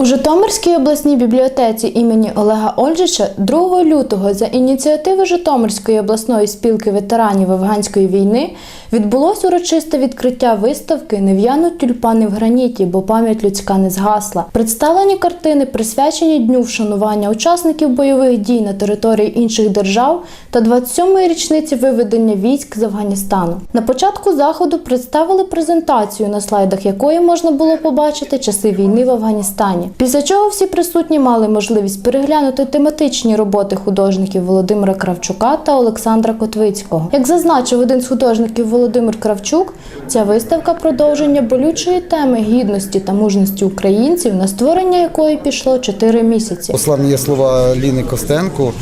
У Житомирській обласній бібліотеці імені Олега Ольжича 2 лютого за ініціативи Житомирської обласної спілки ветеранів афганської війни відбулось урочисте відкриття виставки «Не тюльпани в граніті, бо пам'ять людська не згасла. Представлені картини присвячені дню вшанування учасників бойових дій на території інших держав та 27-ї річниці виведення військ з Афганістану. На початку заходу представили презентацію, на слайдах якої можна було побачити часи війни в Афганістані. Після чого всі присутні мали можливість переглянути тематичні роботи художників Володимира Кравчука та Олександра Котвицького. Як зазначив один з художників Володимир Кравчук, ця виставка продовження болючої теми гідності та мужності українців, на створення якої пішло 4 місяці. Останні є слова Ліни Костенко.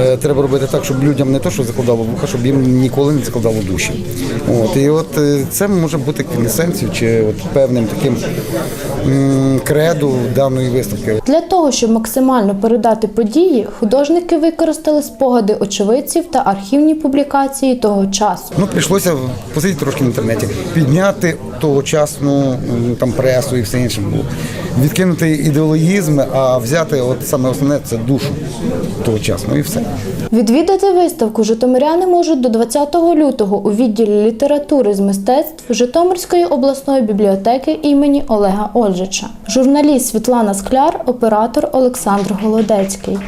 Е, Треба робити так, щоб людям не то, що закладало вуха, щоб їм ніколи не закладало душі. От і от е, це може бути квінесенцією чи от певним таким креду даної виставки. Для того, щоб максимально передати події, художники використали спогади очевидців та архівні публікації того часу. Ну, прийшлося посидіти трошки в інтернеті, підняти тогочасну там пресу і все інше було. Відкинути ідеологізм, а взяти от саме основне це душу тогочасну і все. Відвідати виставку житомиряни можуть до 20 лютого у відділі літератури з мистецтв Житомирської обласної бібліотеки імені Олега Ольжича. Журналіст Світлана Скляр, оператор Олександр Голодецький.